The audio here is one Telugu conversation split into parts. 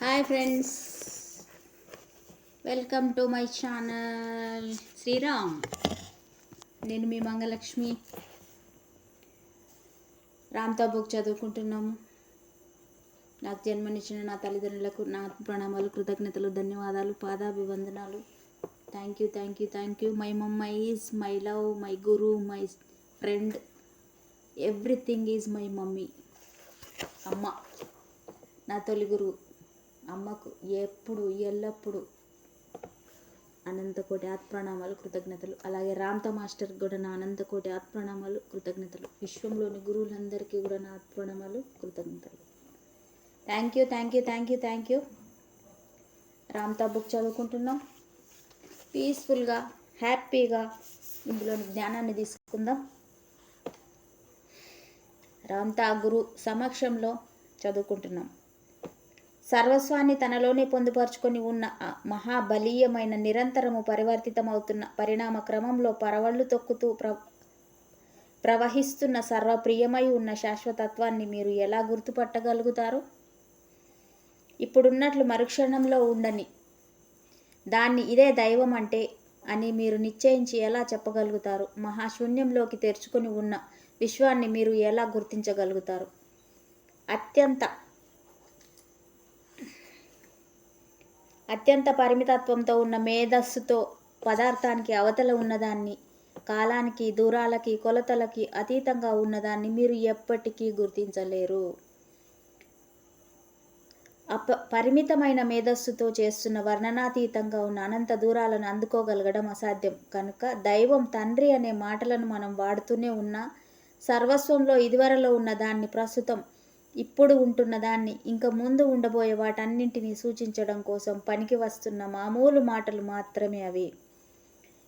Hi friends welcome to my channel Sriram నేను మీ మంగలక్ష్మి. రామ్తో బుక్ చదువుకుంటున్నాము. నాకు జన్మనిచ్చిన నా తల్లిదండ్రులకు నా ప్రణామాలు కృతజ్ఞతలు ధన్యవాదాలు పాదాభివందనాలు. Thank you thank you thank you my mummy is my love my guru my friend everything is my mummy అమ్మ. నా తొలి గురువు. అమ్మకు ఎప్పుడు ఎల్లప్పుడు అనంతకోటి ఆత్ప్రణామాలు కృతజ్ఞతలు. అలాగే రామ్త మాస్టర్ కూడా నా అనంతకోటి ఆత్ప్రణామాలు కృతజ్ఞతలు. విశ్వంలోని గురువులందరికీ కూడా నా ఆత్ప్రణామాలు కృతజ్ఞతలు. Thank you thank you thank you thank you Ramtha book చదువుకుంటున్నాం. పీస్ఫుల్గా హ్యాపీగా ఇందులోని జ్ఞానాన్ని తీసుకుందాం. రామ్తా గురు సమక్షంలో చదువుకుంటున్నాం. సర్వస్వాన్ని తనలోనే పొందుపరుచుకొని ఉన్న మహాబలీయమైన నిరంతరము పరివర్తితమవుతున్న పరిణామ క్రమంలో పరవళ్ళు తొక్కుతూ ప్ర ప్రవహిస్తున్న సర్వప్రియమై ఉన్న శాశ్వతత్వాన్ని మీరు ఎలా గుర్తుపట్టగలుగుతారు? ఇప్పుడున్నట్లు మరుక్షణంలో ఉండని దాన్ని ఇదే దైవం అంటే అని మీరు నిశ్చయించి ఎలా చెప్పగలుగుతారు? మహాశూన్యంలోకి తెరుచుకొని ఉన్న విశ్వాన్ని మీరు ఎలా గుర్తించగలుగుతారు? అత్యంత అత్యంత పరిమితత్వంతో ఉన్న మేధస్సుతో పదార్థానికి అవతల ఉన్నదాన్ని కాలానికి దూరాలకి కొలతలకి అతీతంగా ఉన్నదాన్ని మీరు ఎప్పటికీ గుర్తించలేరు. అప పరిమితమైన మేధస్సుతో చేస్తున్న వర్ణనాతీతంగా ఉన్న అనంత దూరాలను అందుకోగలగడం అసాధ్యం. కనుక దైవం తండ్రి అనే మాటలను మనం వాడుతూనే ఉన్నా సర్వస్వంలో ఇదివరలో ఉన్న దాన్ని ప్రస్తుతం ఇప్పుడు ఉంటున్న దాన్ని ఇంకా ముందు ఉండబోయే వాటన్నింటినీ సూచించడం కోసం పనికి వస్తున్న మామూలు మాటలు మాత్రమే అవి.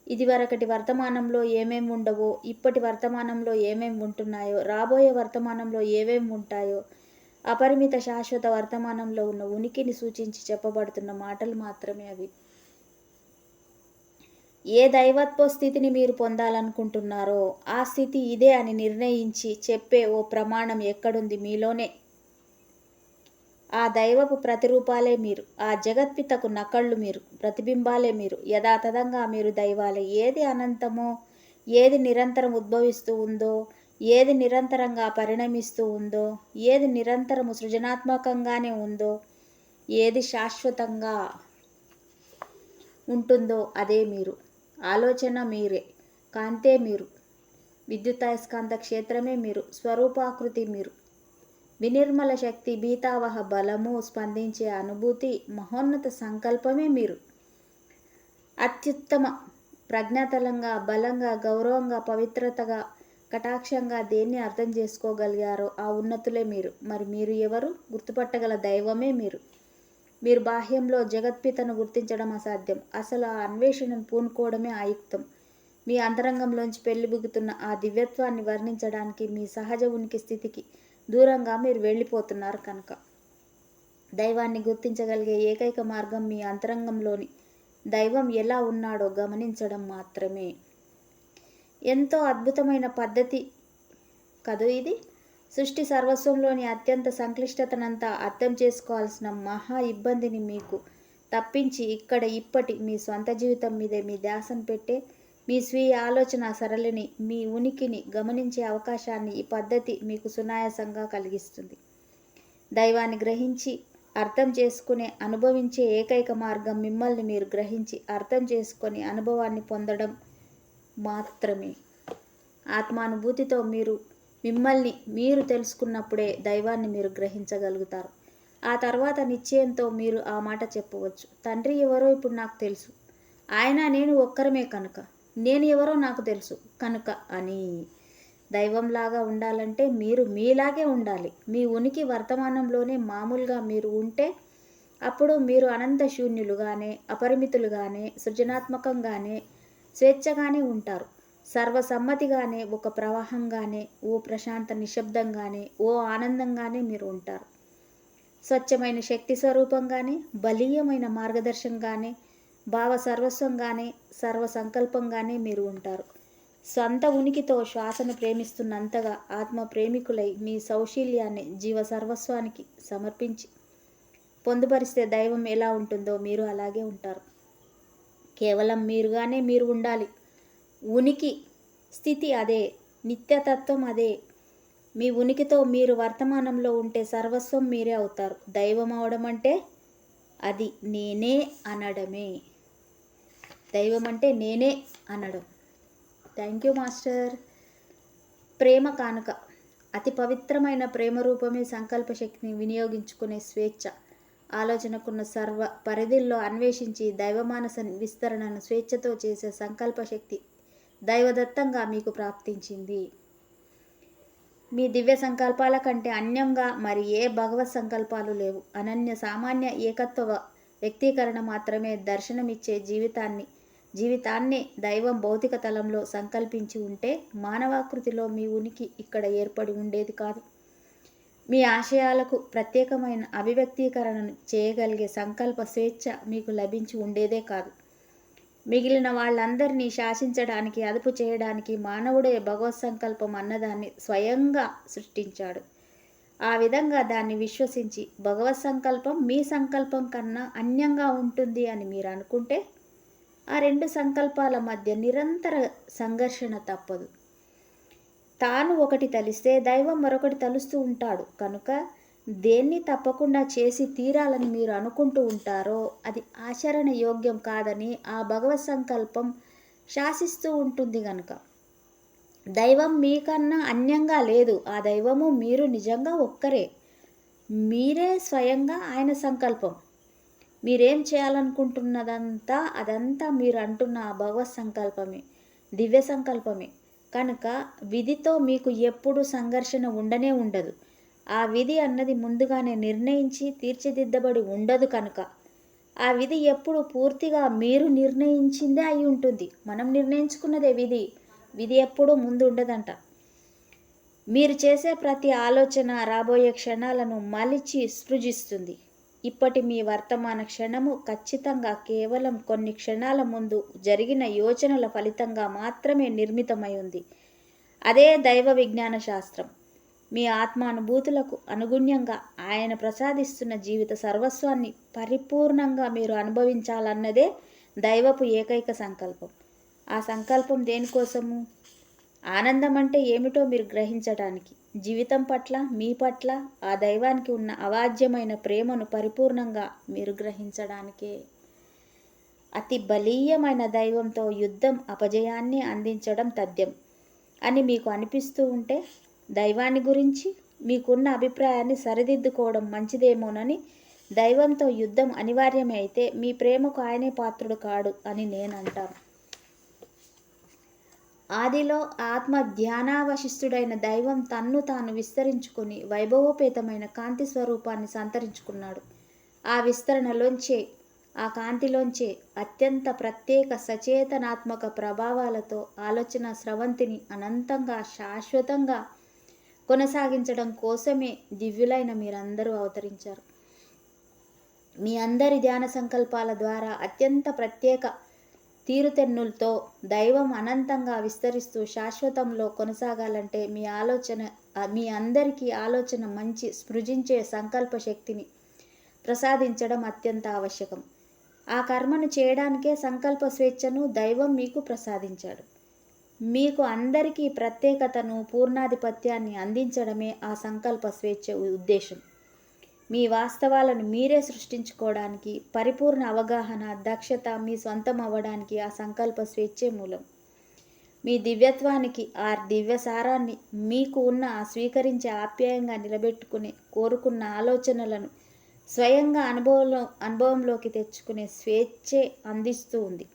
ఇదివరకటి వర్తమానంలో ఏమేం ఉండవో ఇప్పటి వర్తమానంలో ఏమేం ఉంటున్నాయో రాబోయే వర్తమానంలో ఏమేం ఉంటాయో అపరిమిత శాశ్వత వర్తమానంలో ఉన్న ఉనికిని సూచించి చెప్పబడుతున్న మాటలు మాత్రమే అవి. ఏ దైవత్వ స్థితిని మీరు పొందాలనుకుంటున్నారో ఆ స్థితి ఇదే అని నిర్ణయించి చెప్పే ఓ ప్రమాణం ఎక్కడుంది మీలోనే. ఆ దైవపు ప్రతిరూపాలే మీరు ఆ జగత్పితకు నకళ్ళు మీరు ప్రతిబింబాలే మీరు. యథాతథంగా మీరు దైవాలే. ఏది అనంతమో ఏది నిరంతరం ఉద్భవిస్తూ ఉందో ఏది నిరంతరంగా పరిణమిస్తూ ఉందో ఏది నిరంతరము సృజనాత్మకంగానే ఉందో ఏది శాశ్వతంగా ఉంటుందో అదే మీరు. ఆలోచన మీరే కాంతే మీరు. విద్యుతయస్కాంత క్షేత్రమే మీరు స్వరూపాకృతి మీరు. వినిర్మల శక్తి బీతావహ బలము స్పందించే అనుభూతి మహోన్నత సంకల్పమే మీరు. అత్యుత్తమ ప్రజ్ఞాతలంగా బలంగా గౌరవంగా పవిత్రతగా కటాక్షంగా దేన్ని అర్థం చేసుకోగలిగారో ఆ ఉన్నతులే మీరు. మరి మీరు ఎవరు? గుర్తుపట్టగల దైవమే మీరు. మీరు బాహ్యంలో జగత్పితను గుర్తించడం అసాధ్యం. అసలు ఆ అన్వేషణను పూనుకోవడమే ఆయుక్తం. మీ అంతరంగంలోంచి పెళ్ళిబుగుతున్న ఆ దివ్యత్వాన్ని వర్ణించడానికి మీ సహజ ఉనికి స్థితికి దూరంగా మీరు వెళ్ళిపోతున్నారు కనుక. దైవాన్ని గుర్తించగలిగే ఏకైక మార్గం మీ అంతరంగంలోని దైవం ఎలా ఉన్నాడో గమనించడం మాత్రమే. ఎంతో అద్భుతమైన పద్ధతి కదూ ఇది? సృష్టి సర్వస్వంలోని అత్యంత సంక్లిష్టతనంతా అర్థం చేసుకోవాల్సిన మహా ఇబ్బందిని మీకు తప్పించి ఇక్కడ ఇప్పటి మీ సొంత జీవితం మీదే మీ ధ్యాసను పెట్టే మీ స్వీయ ఆలోచన సరళిని మీ ఉనికిని గమనించే అవకాశాన్ని ఈ పద్ధతి మీకు సునాయాసంగా కలిగిస్తుంది. దైవాన్ని గ్రహించి అర్థం చేసుకునే అనుభవించే ఏకైక మార్గం మిమ్మల్ని మీరు గ్రహించి అర్థం చేసుకొని అనుభవాన్ని పొందడం మాత్రమే. ఆత్మానుభూతితో మీరు మిమ్మల్ని మీరు తెలుసుకున్నప్పుడే దైవాన్ని మీరు గ్రహించగలుగుతారు. ఆ తర్వాత నిశ్చయంతో మీరు ఆ మాట చెప్పవచ్చు. తండ్రి ఎవరో ఇప్పుడు నాకు తెలుసు. ఆయన నేను ఒక్కరమే కనుక. నేను ఎవరో నాకు తెలుసు. కనుక అని. దైవంలాగా ఉండాలంటే మీరు మీలాగే ఉండాలి. మీ ఉనికి వర్తమానంలోనే మామూలుగా మీరు ఉంటే అప్పుడు మీరు అనంత శూన్యులుగానే అపరిమితులుగానే సృజనాత్మకంగానే స్వేచ్ఛగానే ఉంటారు. సర్వసమ్మతిగానే ఒక ప్రవాహంగానే ఓ ప్రశాంత నిశ్శబ్దంగానే ఓ ఆనందంగానే మీరు ఉంటారు. స్వచ్ఛమైన శక్తి స్వరూపంగానే బలీయమైన మార్గదర్శంగానే భావ సర్వస్వంగానే సర్వ సంకల్పంగానే మీరు ఉంటారు. సొంత ఉనికితో శ్వాసను ప్రేమిస్తున్నంతగా ఆత్మ ప్రేమికులై మీ సౌశీల్యాన్ని జీవ సర్వస్వానికి సమర్పించి పొందుపరిస్తే దైవం ఎలా ఉంటుందో మీరు అలాగే ఉంటారు. కేవలం మీరుగానే మీరు ఉండాలి. ఉనికి స్థితి అదే నిత్యతత్వం అదే. మీ ఉనికితో మీరు వర్తమానంలో ఉంటే సర్వస్వం మీరే అవుతారు. దైవం అవడం అంటే అది నేనే అనడమే. దైవం అంటే నేనే అనడం. Thank you master. ప్రేమ కానుక. అతి పవిత్రమైన ప్రేమ రూపమే సంకల్ప శక్తిని వినియోగించుకునే స్వేచ్ఛ. ఆలోచనకున్న సర్వ పరిధిల్లో అన్వేషించి దైవమానస విస్తరణను స్వేచ్ఛతో చేసే సంకల్ప శక్తి. దైవదత్తంగా మీకు ప్రాప్తించింది. మీ దివ్య సంకల్పాల కంటే అన్యంగా మరి ఏ భగవత్ సంకల్పాలు లేవు. అనన్య సామాన్య ఏకత్వ వ్యక్తీకరణ మాత్రమే దర్శనమిచ్చే జీవితాన్ని జీవితాన్ని దైవం భౌతిక తలంలో సంకల్పించి ఉంటే మానవాకృతిలో మీ ఉనికి ఇక్కడ ఏర్పడి ఉండేది కాదు. మీ ఆశయాలకు ప్రత్యేకమైన అభివ్యక్తీకరణను చేయగలిగే సంకల్ప స్వేచ్ఛ మీకు లభించి ఉండేదే కాదు. మిగిలిన వాళ్ళందరినీ శాసించడానికి అదుపు చేయడానికి మానవుడే భగవత్ సంకల్పం అన్నదాన్ని స్వయంగా సృష్టించాడు. ఆ విధంగా దాన్ని విశ్వసించి భగవత్ సంకల్పం మీ సంకల్పం కన్నా అన్యంగా ఉంటుంది అని మీరు అనుకుంటే ఆ రెండు సంకల్పాల మధ్య నిరంతర సంఘర్షణ తప్పదు. తాను ఒకటి తలిస్తే దైవం మరొకటి తలుస్తూ ఉంటాడు. కనుక దేన్ని తప్పకుండా చేసి తీరాలని మీరు అనుకుంటూ ఉంటారో అది ఆచరణ యోగ్యం కాదని ఆ భగవత్ సంకల్పం శాసిస్తూ ఉంటుంది గనుక. దైవం మీకన్నా అన్యంగా లేదు. ఆ దైవము మీరు నిజంగా ఒక్కరే. మీరే స్వయంగా ఆయన సంకల్పం. మీరేం చేయాలనుకుంటున్నదంతా అదంతా మీరు అంటున్న ఆ భగవత్ సంకల్పమే. దివ్య సంకల్పమే. కనుక విధితో మీకు ఎప్పుడు సంఘర్షణ ఉండనే ఉండదు. ఆ విధి అన్నది ముందుగానే నిర్ణయించి తీర్చిదిద్దబడి ఉండదు కనుక. ఆ విధి ఎప్పుడు పూర్తిగా మీరు నిర్ణయించిందే అయి ఉంటుంది. మనం నిర్ణయించుకున్నదే విధి. విధి ఎప్పుడూ ముందు ఉండదంట మీరు చేసే ప్రతి ఆలోచన రాబోయే క్షణాలను మలిచి సృజిస్తుంది. ఇప్పటి మీ వర్తమాన క్షణము ఖచ్చితంగా కేవలం కొన్ని క్షణాల ముందు జరిగిన యోచనల ఫలితంగా మాత్రమే నిర్మితమై ఉంది. అదే దైవ విజ్ఞాన శాస్త్రం. మీ ఆత్మానుభూతులకు అనుగుణ్యంగా ఆయన ప్రసాదిస్తున్న జీవిత సర్వస్వాన్ని పరిపూర్ణంగా మీరు అనుభవించాలన్నదే దైవపు ఏకైక సంకల్పం. ఆ సంకల్పం దేనికోసము? ఆనందం అంటే ఏమిటో మీరు గ్రహించడానికి జీవితం పట్ల మీ పట్ల ఆ దైవానికి ఉన్న అవాజ్యమైన ప్రేమను పరిపూర్ణంగా మీరు గ్రహించడానికే. అతి బలీయమైన దైవంతో యుద్ధం అపజయాన్ని అందించడం తథ్యం అని మీకు అనిపిస్తూ ఉంటే దైవాన్ని గురించి మీకున్న అభిప్రాయాన్ని సరిదిద్దుకోవడం మంచిదేమోనని దైవంతో యుద్ధం అనివార్యమే అయితే మీ ప్రేమకు ఆయనే పాత్రుడు కాడు అని నేను అంటాను ఆదిలో ఆత్మ ధ్యానావశిష్ఠుడైన దైవం తన్ను తాను విస్తరించుకుని వైభవోపేతమైన కాంతి స్వరూపాన్ని సంతరించుకున్నాడు. ఆ విస్తరణలోంచే ఆ కాంతిలోంచే అత్యంత ప్రత్యేక సచేతనాత్మక ప్రభావాలతో ఆలోచన స్రవంతిని అనంతంగా శాశ్వతంగా కొనసాగించడం కోసమే దివ్యులైన మీరందరూ అవతరించారు. మీ అందరి ధ్యాన సంకల్పాల ద్వారా అత్యంత ప్రత్యేక తీరుతెన్నులతో దైవం అనంతంగా విస్తరిస్తూ శాశ్వతంలో కొనసాగాలంటే మీ ఆలోచన మీ అందరికీ ఆలోచన మంచి స్పృజించే సంకల్ప శక్తిని ప్రసాదించడం అత్యంత ఆవశ్యకం. ఆ కర్మను చేయడానికే సంకల్ప స్వేచ్ఛను దైవం మీకు ప్రసాదించాడు. మీకు అందరికీ ప్రత్యేకతను పూర్ణాధిపత్యాన్ని అందించడమే ఆ సంకల్ప స్వేచ్ఛ ఉద్దేశం. మీ వాస్తవాలను మీరే సృష్టించుకోవడానికి పరిపూర్ణ అవగాహన దక్షత మీ సొంతం అవ్వడానికి ఆ సంకల్ప స్వేచ్ఛే మూలం. మీ దివ్యత్వానికి ఆ దివ్య సారాన్ని మీకు ఉన్న స్వీకరించే ఆప్యాయంగా నిలబెట్టుకునే కోరుకున్న ఆలోచనలను స్వయంగా అనుభవంలో అనుభవంలోకి తెచ్చుకునే స్వేచ్ఛే అందిస్తూ ఉంది.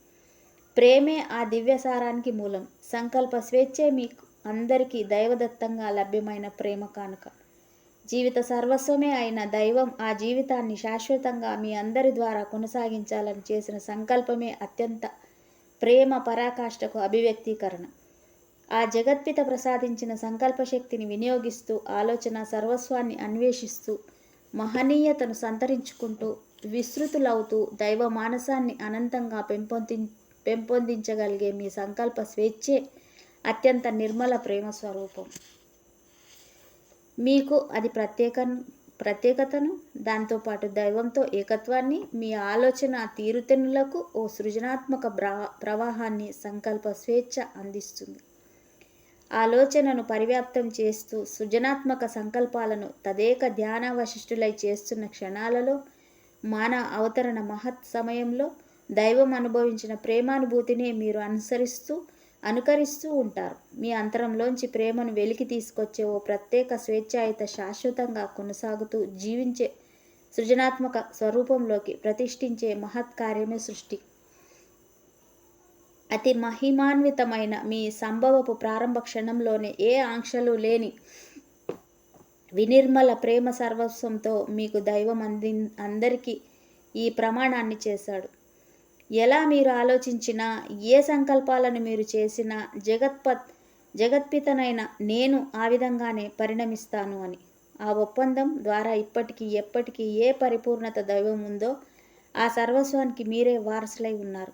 ప్రేమే ఆ దివ్యసారానికి మూలం. సంకల్ప స్వేచ్ఛే మీకు అందరికీ దైవదత్తంగా లభ్యమైన ప్రేమ కానుక. జీవిత సర్వస్వమే అయిన దైవం ఆ జీవితాన్ని శాశ్వతంగా మీ అందరి ద్వారా కొనసాగించాలని చేసిన సంకల్పమే అత్యంత ప్రేమ పరాకాష్ఠకు అభివ్యక్తీకరణ. ఆ జగత్పిత ప్రసాదించిన సంకల్పశక్తిని వినియోగిస్తూ ఆలోచన సర్వస్వాన్ని అన్వేషిస్తూ మహనీయతను సంతరించుకుంటూ విస్తృతులవుతూ దైవ మానసాన్ని అనంతంగా పెంపొంది పెంపొందించగలిగే మీ సంకల్ప స్వేచ్ఛే అత్యంత నిర్మల ప్రేమ స్వరూపం. మీకు అది ప్రత్యేక ప్రత్యేకతను దాంతోపాటు దైవంతో ఏకత్వాన్ని మీ ఆలోచన తీరుతెన్నులకు ఓ సృజనాత్మక బ్రా ప్రవాహాన్ని సంకల్ప స్వేచ్ఛ అందిస్తుంది. ఆలోచనను పరివ్యాప్తం చేస్తూ సృజనాత్మక సంకల్పాలను తదేక ధ్యానావశిష్టులై చేస్తున్న క్షణాలలో మానవ అవతరణ మహత్ సమయంలో దైవం అనుభవించిన ప్రేమానుభూతిని మీరు అనుసరిస్తూ అనుకరిస్తూ ఉంటారు. మీ అంతరంలోంచి ప్రేమను వెలికి తీసుకొచ్చే ఓ ప్రత్యేక స్వేచ్ఛాయుత శాశ్వతంగా కొనసాగుతూ జీవించే సృజనాత్మక స్వరూపంలోకి ప్రతిష్ఠించే మహత్ కార్యమే సృష్టి. అతి మహిమాన్వితమైన మీ సంభవపు ప్రారంభ క్షణంలోనే ఏ ఆంక్షలు లేని వినిర్మల ప్రేమ సర్వస్వంతో మీకు దైవం అంది అందరికీ ఈ ప్రమాణాన్ని చేశాడు. ఎలా మీరు ఆలోచించినా ఏ సంకల్పాలను మీరు చేసినా జగత్పత్ జగత్పితనైన నేను ఆ విధంగానే పరిణమిస్తాను అని. ఆ ఒప్పందం ద్వారా ఇప్పటికీ ఎప్పటికీ ఏ పరిపూర్ణత దైవం ఉందో ఆ సర్వస్వానికి మీరే వారసులై ఉన్నారు.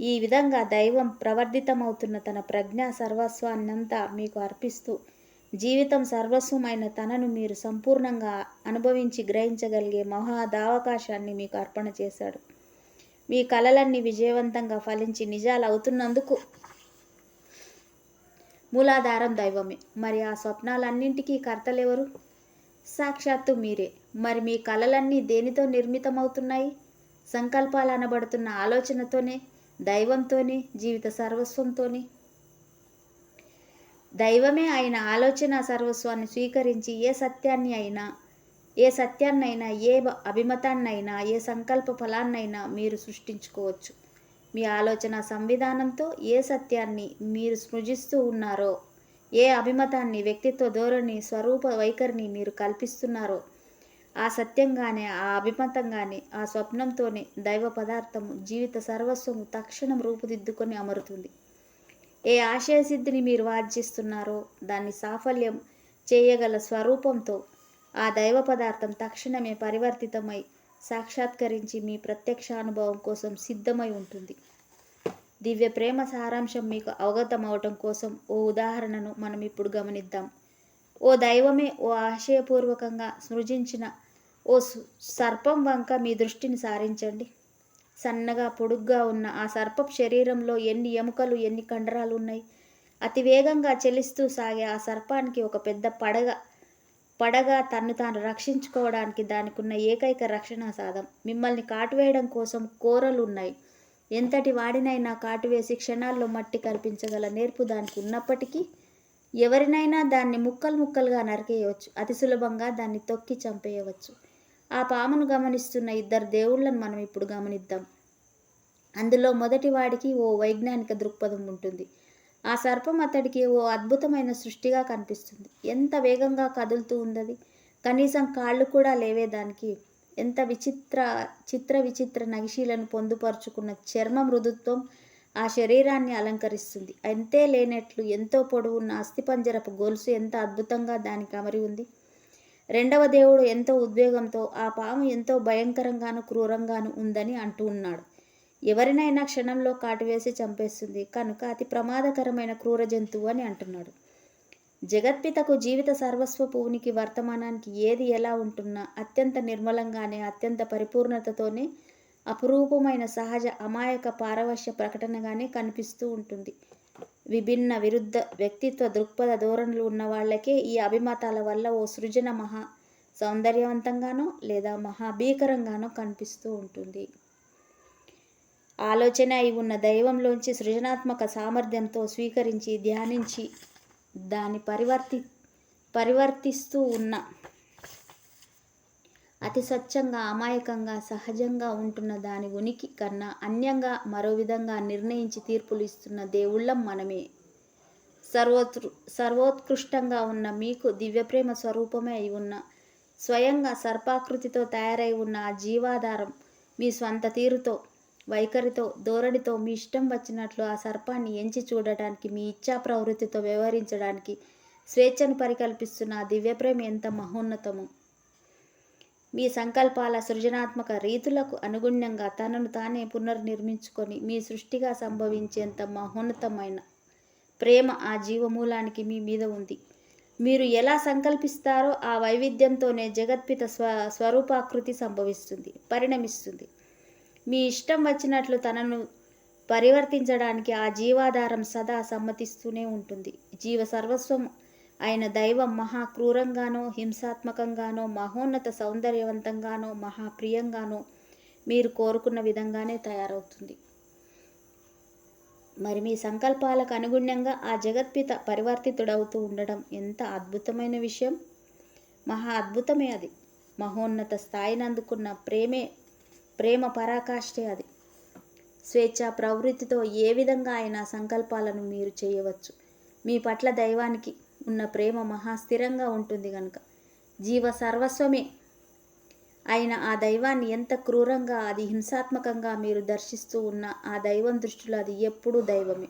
ఈ విధంగా దైవం ప్రవర్ధితమవుతున్న తన ప్రజ్ఞ సర్వస్వాన్నంతా మీకు అర్పిస్తూ జీవితం సర్వస్వమైన తనను మీరు సంపూర్ణంగా అనుభవించి గ్రహించగలిగే మహాదావకాశాన్ని మీకు అర్పణ చేశాడు. మీ కలలన్నీ విజయవంతంగా ఫలించి నిజాలు అవుతున్నందుకు మూలాధారం దైవమే. మరి ఆ స్వప్నాలన్నింటికీ కర్తలెవరు? సాక్షాత్తు మీరే. మరి మీ కలలన్నీ దేనితో నిర్మితమవుతున్నాయి? సంకల్పాలు అనబడుతున్న ఆలోచనతోనే దైవంతోనే జీవిత సర్వస్వంతోనే? దైవమే ఆయన ఆలోచన సర్వస్వాన్ని స్వీకరించి ఏ సత్యాన్ని అయినా ఏ సత్యాన్నైనా ఏ అభిమతాన్నైనా ఏ సంకల్ప ఫలాన్నైనా మీరు సృష్టించుకోవచ్చు. మీ ఆలోచన సంవిధానంతో ఏ సత్యాన్ని మీరు సృజిస్తూ ఉన్నారో ఏ అభిమతాన్ని వ్యక్తిత్వ ధోరణి స్వరూప వైఖరిని మీరు కల్పిస్తున్నారో ఆ సత్యంగానే ఆ అభిమతంగానే ఆ స్వప్నంతోనే దైవ పదార్థము జీవిత సర్వస్వము తక్షణం రూపుదిద్దుకొని అమరుతుంది. ఏ ఆశయసిద్ధిని మీరు వార్జిస్తున్నారో దాన్ని సాఫల్యం చేయగల స్వరూపంతో ఆ దైవ పదార్థం తక్షణమే పరివర్తితమై సాక్షాత్కరించి మీ ప్రత్యక్షానుభవం కోసం సిద్ధమై ఉంటుంది. దివ్య ప్రేమ సారాంశం మీకు అవగతమవటం కోసం ఓ ఉదాహరణను మనం ఇప్పుడు గమనిద్దాం. ఓ దైవమే ఓ ఆశయపూర్వకంగా సృజించిన ఓ సర్పం వంక మీ దృష్టిని సారించండి. సన్నగా పొడుగ్గా ఉన్న ఆ సర్పం శరీరంలో ఎన్ని ఎముకలు ఎన్ని కండరాలు ఉన్నాయి? అతి వేగంగా చెలిస్తూ సాగే ఆ సర్పానికి ఒక పెద్ద పడగ పడగా తన్ను తాను రక్షించుకోవడానికి దానికున్న ఏకైక రక్షణ సాధం. మిమ్మల్ని కాటువేయడం కోసం కోరలు ఉన్నాయి ఎంతటి వాడినైనా కాటువేసి క్షణాల్లో మట్టి కల్పించగల నేర్పు దానికి ఉన్నప్పటికీ ఎవరినైనా దాన్ని ముక్కలు ముక్కలుగా నరికేయవచ్చు. అతి సులభంగా దాన్ని తొక్కి చంపేయవచ్చు. ఆ పామును గమనిస్తున్న ఇద్దరు దేవుళ్ళను మనం ఇప్పుడు గమనిద్దాం. అందులో మొదటి వాడికి ఓ వైజ్ఞానిక దృక్పథం ఉంటుంది. ఆ సర్పం అతడికి ఓ అద్భుతమైన సృష్టిగా కనిపిస్తుంది. ఎంత వేగంగా కదులుతూ ఉందది. కనీసం కాళ్ళు కూడా లేవే దానికి. ఎంత విచిత్ర చిత్ర విచిత్ర నగిశీలను పొందుపరుచుకున్న చర్మ మృదుత్వం ఆ శరీరాన్ని అలంకరిస్తుంది. అంతే లేనట్లు ఎంతో పొడవున్న అస్థిపంజరపు గొలుసు ఎంత అద్భుతంగా దానికి అమరి ఉంది. రెండవ దేవుడు ఎంతో ఉద్వేగంతో ఆ పాము ఎంతో భయంకరంగాను క్రూరంగాను ఉందని అంటూ ఉన్నాడు. ఎవరినైనా క్షణంలో కాటువేసి చంపేస్తుంది. కనుక అతి ప్రమాదకరమైన క్రూర జంతువు అని అంటున్నాడు. జగత్పితకు జీవిత సర్వస్వపు ఉనికి వర్తమానానికి ఏది ఎలా ఉంటున్నా అత్యంత నిర్మలంగానే అత్యంత పరిపూర్ణతతోనే అపురూపమైన సహజ అమాయక పారవశ్య ప్రకటనగానే కనిపిస్తూ ఉంటుంది. విభిన్న విరుద్ధ వ్యక్తిత్వ దృక్పథ ధోరణులు ఉన్న వాళ్ళకే ఈ అభిమతాల వల్ల ఓ సృజన మహా సౌందర్యవంతంగానో లేదా మహాభీకరంగానో కనిపిస్తూ ఉంటుంది. ఆలోచన అయి ఉన్న దైవంలోంచి సృజనాత్మక సామర్థ్యంతో స్వీకరించి ధ్యానించి దాన్ని పరివర్తి పరివర్తిస్తూ ఉన్న అతి స్వచ్ఛంగా అమాయకంగా సహజంగా ఉంటున్న దాని ఉనికి కన్నా అన్యంగా మరో విధంగా నిర్ణయించి తీర్పులు ఇస్తున్న దేవుళ్ళం మనమే. సర్వోతృ సర్వోత్కృష్టంగా ఉన్న మీకు దివ్యప్రేమ స్వరూపమే అయి ఉన్న స్వయంగా సర్పాకృతితో తయారై ఉన్న ఆ జీవాధారం మీ స్వంత తీరుతో వైఖరితో ధోరణితో మీ ఇష్టం వచ్చినట్లు ఆ సర్పాన్ని ఎంచి చూడటానికి మీ ఇచ్ఛా ప్రవృత్తితో వ్యవహరించడానికి స్వేచ్ఛను పరికల్పిస్తున్న ఆ దివ్యప్రేమ ఎంత మహోన్నతము. మీ సంకల్పాల సృజనాత్మక రీతులకు అనుగుణ్యంగా తనను తానే పునర్నిర్మించుకొని మీ సృష్టిగా సంభవించేంత మహోన్నతమైన ప్రేమ ఆ జీవమూలానికి మీ మీద ఉంది. మీరు ఎలా సంకల్పిస్తారో ఆ వైవిధ్యంతోనే జగత్పిత స్వ స్వరూపాకృతి సంభవిస్తుంది పరిణమిస్తుంది. మీ ఇష్టం వచ్చినట్లు తనను పరివర్తించడానికి ఆ జీవాధారం సదా సమ్మతిస్తూనే ఉంటుంది. జీవ సర్వస్వం ఆయన దైవం మహా క్రూరంగానో హింసాత్మకంగానో మహోన్నత సౌందర్యవంతంగానో మహాప్రియంగానో మీరు కోరుకున్న విధంగానే తయారవుతుంది. మరి మీ సంకల్పాలకు అనుగుణ్యంగా ఆ జగత్పిత పరివర్తితుడవుతూ ఉండడం ఎంత అద్భుతమైన విషయం! మహా అద్భుతమే అది. మహోన్నత స్థాయిని అందుకున్న ప్రేమే ప్రేమ పరాకాష్ఠే అది. స్వేచ్ఛ ప్రవృత్తితో ఏ విధంగా అయినా సంకల్పాలను మీరు చేయవచ్చు. మీ పట్ల దైవానికి ఉన్న ప్రేమ మహాస్థిరంగా ఉంటుంది కనుక జీవ సర్వస్వమే. అయిన ఆ దైవాన్ని ఎంత క్రూరంగా అది హింసాత్మకంగా మీరు దర్శిస్తూ ఉన్న ఆ దైవం దృష్టిలో అది ఎప్పుడూ దైవమే.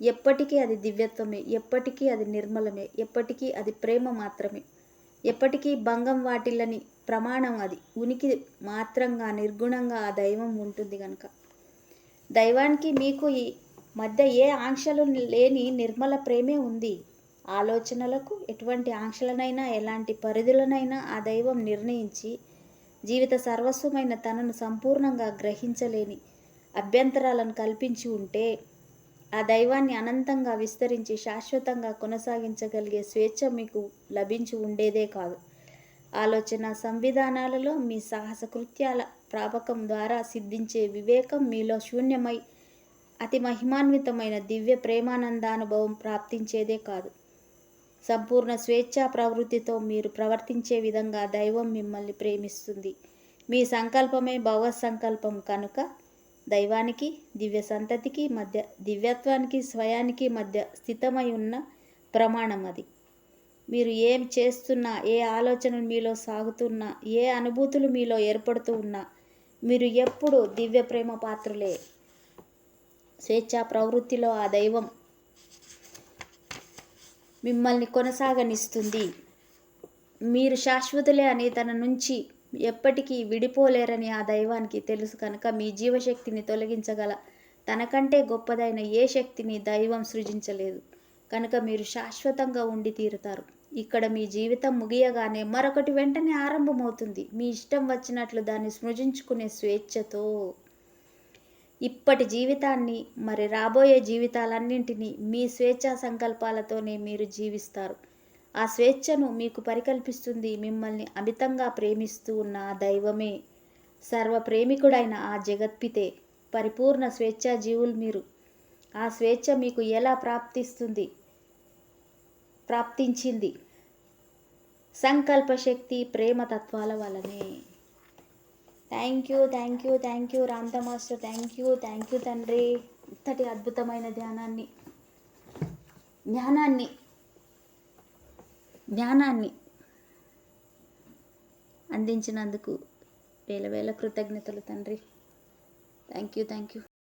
ఎప్పటికీ అది దివ్యత్వమే. ఎప్పటికీ అది నిర్మలమే. ఎప్పటికీ అది ప్రేమ మాత్రమే. ఎప్పటికీ భంగం వాటిల్లని ప్రమాణం అది. ఉనికి మాత్రంగా నిర్గుణంగా ఆ దైవం ఉంటుంది కనుక దైవానికి మీకు ఈ మధ్య ఏ ఆంక్షలు లేని నిర్మల ప్రేమే ఉంది? ఆలోచనలకు ఎటువంటి ఆంక్షలనైనా ఎలాంటి పరిధులనైనా ఆ దైవం నిర్ణయించి జీవిత సర్వస్వమైన తనను సంపూర్ణంగా గ్రహించలేని అభ్యంతరాలను కల్పించి ఉంటే ఆ దైవాన్ని అనంతంగా విస్తరించి శాశ్వతంగా కొనసాగించగలిగే స్వేచ్ఛ మీకు లభించి ఉండేదే కాదు. ఆలోచన సంవిధానాలలో మీ సాహస కృత్యాల ప్రాపకం ద్వారా సిద్ధించే వివేకం మీలో శూన్యమై అతి మహిమాన్వితమైన దివ్య ప్రేమానందానుభవం ప్రాప్తించేదే కాదు. సంపూర్ణ స్వేచ్ఛా ప్రవృత్తితో మీరు ప్రవర్తించే విధంగా దైవం మిమ్మల్ని ప్రేమిస్తుంది. మీ సంకల్పమే భవ సంకల్పం కనుక దైవానికి దివ్య సంతతికి మధ్య దివ్యత్వానికి స్వయానికి మధ్య స్థితమై ఉన్న ప్రమాణం అది. మీరు ఏం చేస్తున్నా ఏ ఆలోచనలు మీలో సాగుతున్నా ఏ అనుభూతులు మీలో ఏర్పడుతూ ఉన్నా మీరు ఎప్పుడు దివ్య ప్రేమ పాత్రులే. స్వేచ్ఛా ప్రవృత్తిలో ఆ దైవం మిమ్మల్ని కొనసాగనిస్తుంది. మీరు శాశ్వతులే అని తన నుంచి ఎప్పటికీ విడిపోలేరని ఆ దైవానికి తెలుసు కనుక మీ జీవశక్తిని తొలగించగల తనకంటే గొప్పదైన ఏ శక్తిని దైవం సృజించలేదు. కనుక మీరు శాశ్వతంగా ఉండి తీరుతారు. ఇక్కడ మీ జీవితం ముగియగానే మరొకటి వెంటనే ఆరంభమవుతుంది. మీ ఇష్టం వచ్చినట్లు దాన్ని సృజించుకునే స్వేచ్ఛతో. ఇప్పటి జీవితాన్ని మరి రాబోయే జీవితాలన్నింటినీ మీ స్వేచ్ఛా సంకల్పాలతోనే మీరు జీవిస్తారు. ఆ స్వేచ్ఛను మీకు పరికల్పిస్తుంది మిమ్మల్ని అమితంగా ప్రేమిస్తూ ఉన్న ఆ దైవమే. సర్వ ప్రేమికుడైన ఆ జగత్పితే పరిపూర్ణ స్వేచ్ఛా జీవులు మీరు. ఆ స్వేచ్ఛ మీకు ఎలా ప్రాప్తిస్తుంది? ప్రాప్తించింది. సంకల్పశక్తి ప్రేమ తత్వాల వలనే. Thank you thank you thank you Ramtha master thank you thank you తండ్రి. ఇంతటి అద్భుతమైన ధ్యానాన్ని జ్ఞానాన్ని జ్ఞానాన్ని అందించినందుకు వేల వేల కృతజ్ఞతలు తండ్రి. Thank you thank you.